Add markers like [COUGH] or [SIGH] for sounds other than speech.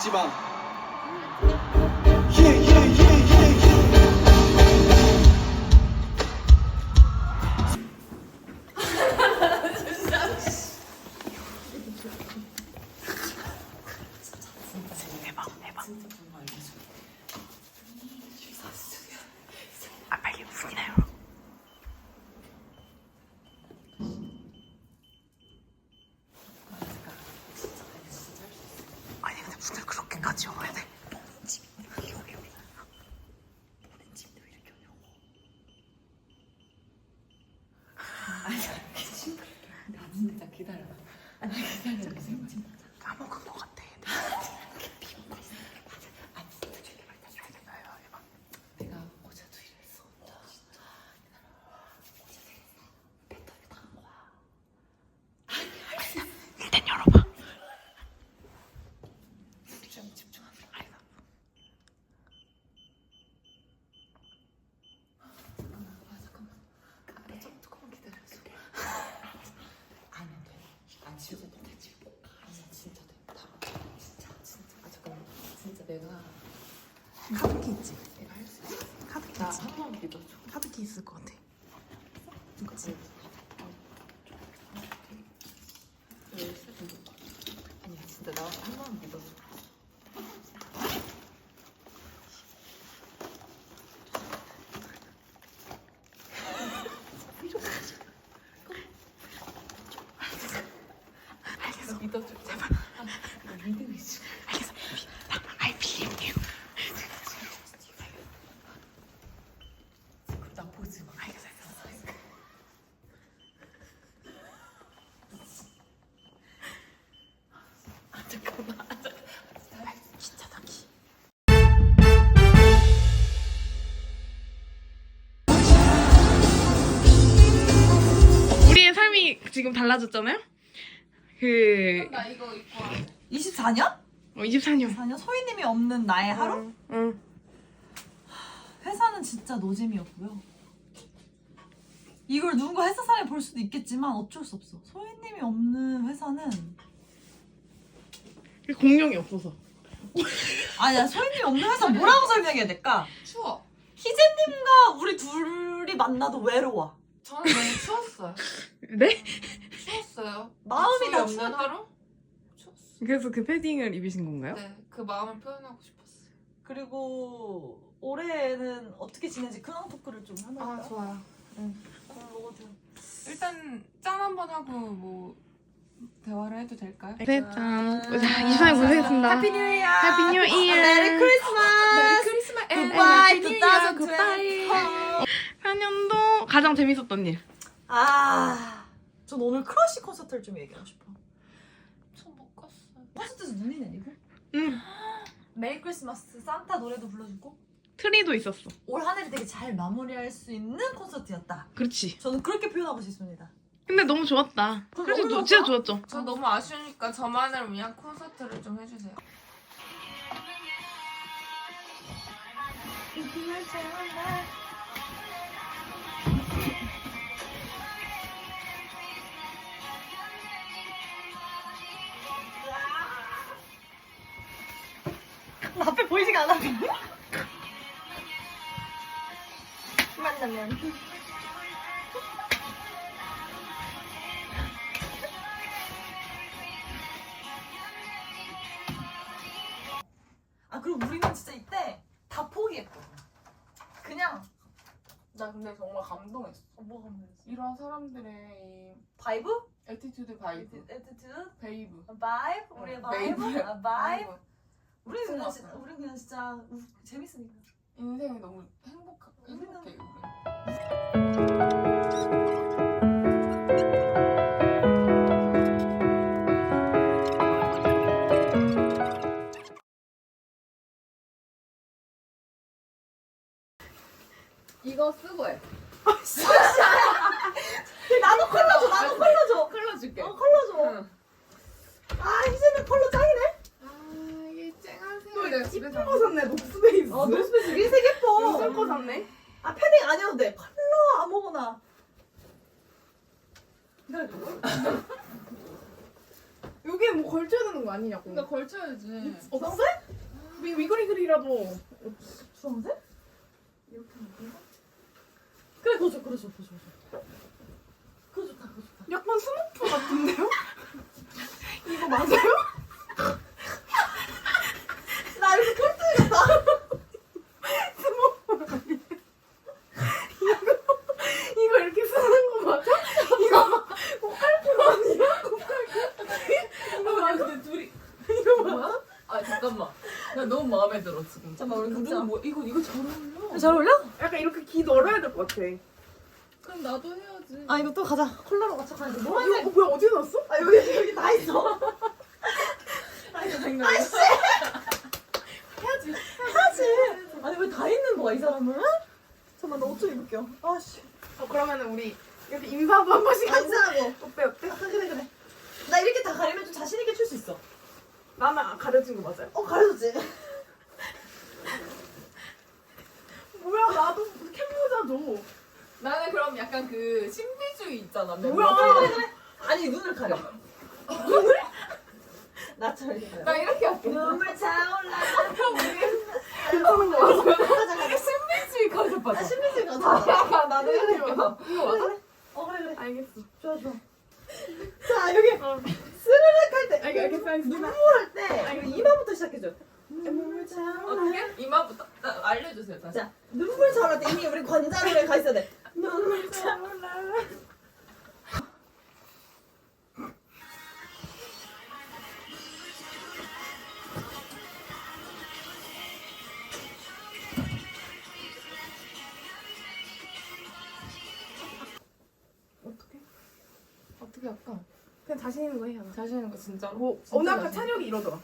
지방 yeah, yeah, yeah, yeah, yeah. 대박 대박 내가 카드키 있지? 내가 할 수 있어. 카드키 나 있지? 한번 믿어줘. 카드키 있을 것 같아. 좀 봐. 아니야 진짜 나 한 번 믿어줘. 믿어줘 지금 달라졌잖아요? 그, 나 이거 입고 와. 24년? 어, 24년. 24년 소희님이 없는 나의 하루? 응. 회사는 진짜 노잼이었고요. 이걸 누군가 회사상에 볼 수도 있겠지만 어쩔 수 없어. 소희님이 없는 회사는 그 공룡이 없어서. [LAUGHS] 아니야 소희님이 없는 회사 뭐라고 설명해야 될까? 추워. 희재님과 우리 둘이 만나도 외로워. 저는 너무 추웠어요. 네? 추웠어요. 마음이 다 없는 추웠- 하루? 추웠어. 그래서 그 패딩을 입으신 건가요? 네, 그 마음을 표현하고 싶었어요. 그리고 올해는 어떻게 지내지 근황 토크를 좀 하나 아 할까? 좋아요. 그럼 먹어도 돼요. 일단 짠 한번 하고 뭐 대화를 해도 될까요? 네, 짠. 24년 고생했습니다. 해피 뉴 이어! 해피 뉴 이어. 메리 크리스마스! 크리스마스 굿바이 해피 뉴 이어, 굿바이. 2024 4년도 가장 재밌었던 일. 아, 전 오늘 크러쉬 콘서트를 좀 얘기하고 싶어. 저 못 갔어요. 콘서트에서 눈이 내리고 응. 메리 크리스마스 산타 노래도 불러주고 트리도 있었어. 올 한 해를 되게 잘 마무리할 수 있는 콘서트였다. 그렇지. 저는 그렇게 표현하고 싶습니다. 근데 너무 좋았다. 그럼 그래서 너무 너- 진짜? 좋았죠. 저 너무 아쉬우니까 저만을 위한 콘서트를 좀 해주세요. 만나면. 아 그리고 우리는 진짜 이때 다 포기했고 그냥 나 근데 정말 감동했어. 어, 뭐가 문제지? 이런 사람들의 이 바이브? 에티튜드 바이브, 에티튜드? 베이브, 바이브? 우리의 어, 바이브? 바이브? 우리는 그냥 고마워. 진짜 우리 그냥 진짜 우- 재밌으니까. 인생이 너무 행복하, 행복해 우리. 이거 쓰고 해. [LAUGHS] 나도 컬러 줘, 나도 컬러 줘. 컬러 줄게. 어 컬러 줘. 응. 아 이제는 컬러 짱이네. 내가 집에서 거 샀네, 녹스베이스. 어 노스페이스 흰색 예뻐. 쓸거 샀네. 아 패딩 아니어도 돼. 컬러 아무거나. 여기에 뭐 걸쳐야 되는 거 아니냐고. 그러니까 걸쳐야지. 주황색? 위, 위글위글이라도. 주황색? 이렇게 하는? 그래 그거 줘, 그거 줘, 그거 줘. 그거 좋다, 그거 좋다. 약간 스모프 같은데요? [LAUGHS] 이거 맞아요? 나 이렇게 꼴뚜기다. 이거 이렇게 쓰는 거 맞아? 이거 막 꽃갈콘 아니야? 아 근데 둘이 이거 뭐야? 아 잠깐만. 나 너무 마음에 들어 지금. 잠깐만 우리 누구. 뭐 이거 이거 잘 어울려. 잘 어울려? 약간 이렇게 귀 널어야 될 것 같아. 그럼 나도 해야지. 아 이거 또 가자. 컬러로 맞춰 가야 돼. 이거 노란색. 어, 뭐야 어디에 놨어? 아 여기 여기 다 있어. [LAUGHS] 아이씨. 해야지. 해야지. 아니 왜 다 있는 거야 이 사람은? 잠깐만 나 옷좀 입을게요. 아씨. 어, 그러면은 우리 이렇게 인사도 한 번씩 하자. 안전하고. 어때 어때? 아, 그래 그래. 나 이렇게 다 가리면 좀 자신 있게 출 수 있어. 나는 가려진 거 맞아요? 어 가려졌지. [LAUGHS] 뭐야 나도 캡모자 줘. 나는 그럼 약간 그 신비주의 있잖아. 뭐야? 그래 그래 그래. 아니 눈을 가려. 눈을? 나처럼 나 이렇게 할게. 눈물 차올라 괜찮은 거 맞아? 가자 신비주의 컨셉 아 하자. 신비주의 가자 야, 나도 이렇게 해봐. 이거 맞아? 어 그래 그래 알겠어. 좋아 좋아 자 여기 어. 스르륵 할때 알겠- 알겠어, 알겠어. 눈물 할때 이마부터 시작해줘 눈물 차올라 어떻게? 이마부터 나 알려주세요. 다시. 자 눈물 때 이미 우리 관자놀에 가 있어야 돼 눈물 차 자신 있는 거 해요. 자신 있는 거 진짜로? 뭐 진짜 오늘 아까 자신 찬혁이 이러더라.